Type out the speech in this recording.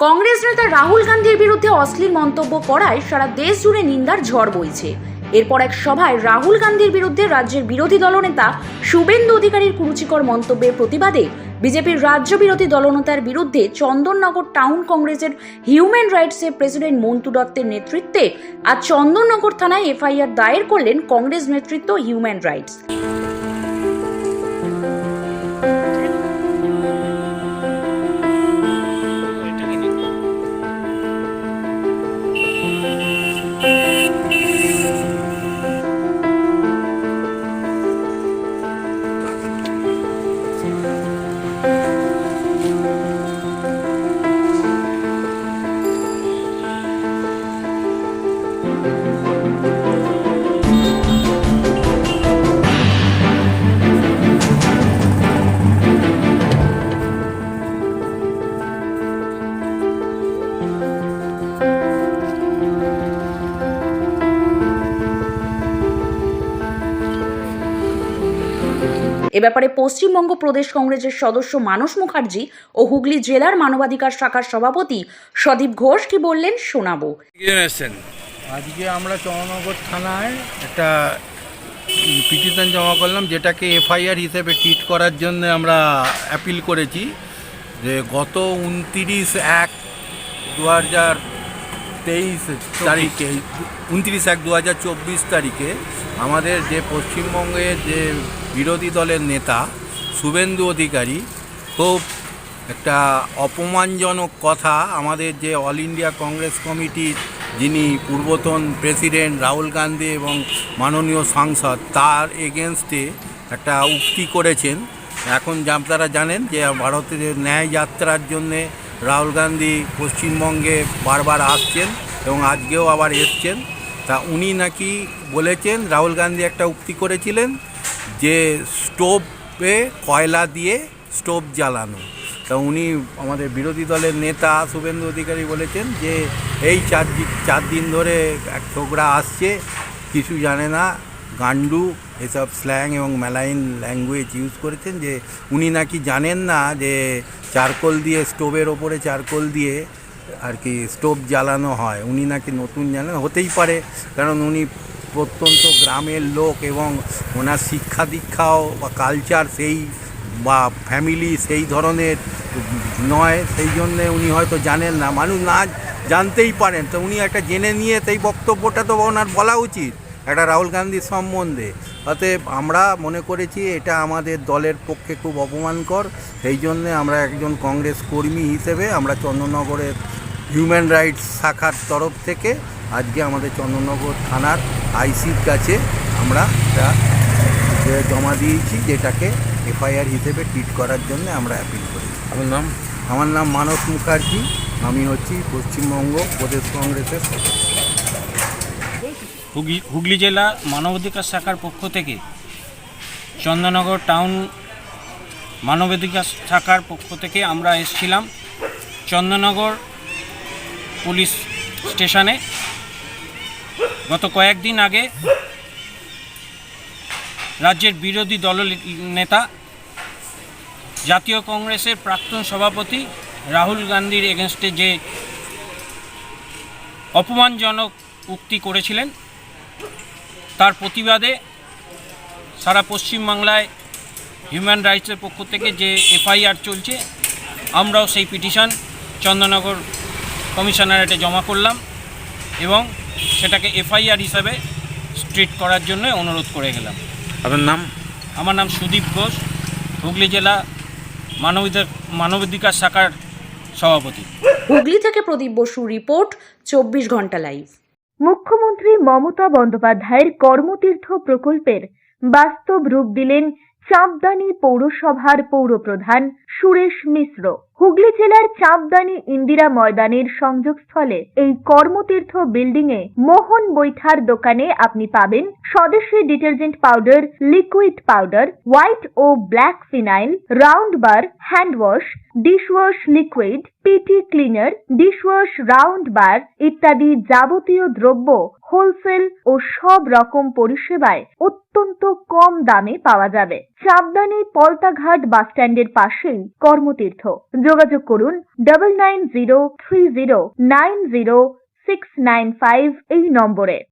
কংগ্রেস নেতা রাহুল গান্ধীর বিরুদ্ধে অশ্লীল মন্তব্য করায় সারা দেশ জুড়ে নিন্দার ঝড় বইছে। এরপর এক সভায় রাহুল গান্ধীর বিরুদ্ধে রাজ্যের বিরোধী দলনেতা শুভেন্দু অধিকারীর কুরুচিকর মন্তব্যের প্রতিবাদে বিজেপির রাজ্য বিরোধী দলনেতার বিরুদ্ধে চন্দননগর টাউন কংগ্রেসের হিউম্যান রাইটসের প্রেসিডেন্ট মন্টু দত্তের নেতৃত্বে আজ চন্দননগর থানায় এফআইআর দায়ের করলেন কংগ্রেস নেতৃত্ব হিউম্যান রাইটস। এ ব্যাপারে পশ্চিমবঙ্গ প্রদেশ কংগ্রেসের সদস্য মানস মুখার্জি ও হুগলি জেলার মানবাধিকার শাখার সভাপতি সদীপ ঘোষ কি বললেন শোনাবো। আজকে আমরা চন্দ্রনগর থানায় একটা পিটিশন জমা করলাম, যেটাকে এফআইআর হিসেবে ট্রিট করার জন্য আমরা অ্যাপিল করেছি যে গত উনতিরিশ এক দু হাজার তেইশ তারিখে, উনত্রিশ এক দু হাজার চব্বিশ তারিখে আমাদের যে পশ্চিমবঙ্গের যে বিরোধী দলের নেতা শুভেন্দু অধিকারী খুব একটা অপমানজনক কথা আমাদের যে অল ইন্ডিয়া কংগ্রেস কমিটির যিনি পূর্বতন প্রেসিডেন্ট রাহুল গান্ধী এবং মাননীয় সাংসদ, তার এগেনস্টে একটা উক্তি করেছেন। এখন আপনারা জানেন যে ভারতের ন্যায় যাত্রার জন্যে রাহুল গান্ধী পশ্চিমবঙ্গে বারবার আসছেন এবং আজকেও আবার এসছেন। তা উনি নাকি বলেছেন, রাহুল গান্ধী একটা উক্তি করেছিলেন যে স্টোভে কয়লা দিয়ে স্টোভ জ্বালানো। তা উনি আমাদের বিরোধী দলের নেতা শুভেন্দু অধিকারী বলেছেন যে এই চার চার দিন ধরে এক ছোকরা আসছে, কিছু জানে না, গান্ডু এসব স্ল্যাং এবং মেলাইন ল্যাঙ্গুয়েজ ইউজ করেছেন যে উনি নাকি জানেন না যে চারকোল দিয়ে স্টোভের ওপরে চারকোল দিয়ে আর কি স্টোভ জ্বালানো হয়। উনি নাকি নতুন জানেন, হতেই পারে, কারণ উনি প্রত্যন্ত গ্রামের লোক এবং ওনার শিক্ষা দীক্ষাও বা কালচার সেই বা ফ্যামিলি সেই ধরনের নয়, সেই জন্যে উনি হয়তো জানেন না। মানুষ না জানতেই পারেন। তো উনি একটা জেনে নিয়ে সেই বক্তব্যটা তো ওনার বলা উচিত একটা রাহুল গান্ধীর সম্বন্ধে। অতএব আমরা মনে করেছি এটা আমাদের দলের পক্ষে খুব অপমানকর। সেই জন্যে আমরা একজন কংগ্রেস কর্মী হিসেবে আমরা চন্দননগরের হিউম্যান রাইটস শাখার তরফ থেকে আজকে আমাদের চন্দননগর থানার আইসির কাছে আমরা এটা জমা দিয়েছি যেটাকে এফআইআর হিসেবে ট্রিট করার জন্য আমরা অ্যাপিল করি আপনার নাম? আমার নাম মানস মুখার্জি। আমি হচ্ছি পশ্চিমবঙ্গ প্রদেশ কংগ্রেসের হুগলি হুগলি জেলা মানবাধিকার শাখার পক্ষ থেকে চন্দননগর টাউন মানবাধিকার শাখার পক্ষ থেকে আমরা এসেছিলাম চন্দননগর পুলিশ স্টেশনে। গত কয়েকদিন আগে রাজ্যের বিরোধী দল নেতা জাতীয় কংগ্রেসের প্রাক্তন সভাপতি রাহুল গান্ধীর এগেনস্টে যে অপমানজনক উক্তি করেছিলেন তার প্রতিবাদে সারা পশ্চিমবাংলায় হিউম্যান রাইটসের পক্ষ থেকে যে এফআইআর চলছে আমরাও সেই পিটিশন চন্দননগর কমিশনারেটে জমা করলাম এবং সেটাকে এফআইআর হিসাবে স্ট্রিট করার জন্য অনুরোধ করে গেলাম। আপনার নাম? আমার নাম সুদীপ ঘোষ হুগলি জেলা মানবাধিকার মানবাধিকার শাখার সভাপতি। হুগলি থেকে প্রদীপ বসু রিপোর্ট চব্বিশ ঘণ্টা লাইভ। মুখ্যমন্ত্রী মমতা বন্দ্যোপাধ্যায়ের কর্মতীর্থ প্রকল্পের বাস্তব রূপ দিলেন চাঁপদানি পৌরসভার পৌরপ্রধান সুরেশ মিশ্র। হুগলি জেলার চাঁপদানি ইন্দিরা ময়দানের সংযোগস্থলে এই কর্মতীর্থ বিল্ডিং এ মোহন বৈঠার দোকানে আপনি পাবেন স্বদেশী detergent powder, liquid powder, white ও black phenyl, round bar, hand wash, dishwash liquid, PT cleaner, dishwash round bar ইত্যাদি যাবতীয় দ্রব্য হোলসেল ও সব রকম পরিষেবায় অত্যন্ত কম দামে পাওয়া যাবে। সাবধানী পলতাঘাট বাসস্ট্যান্ডের পাশেই কর্মতীর্থ। যোগাযোগ করুন double nine zero three zero nine zero six nine five এই নম্বরে।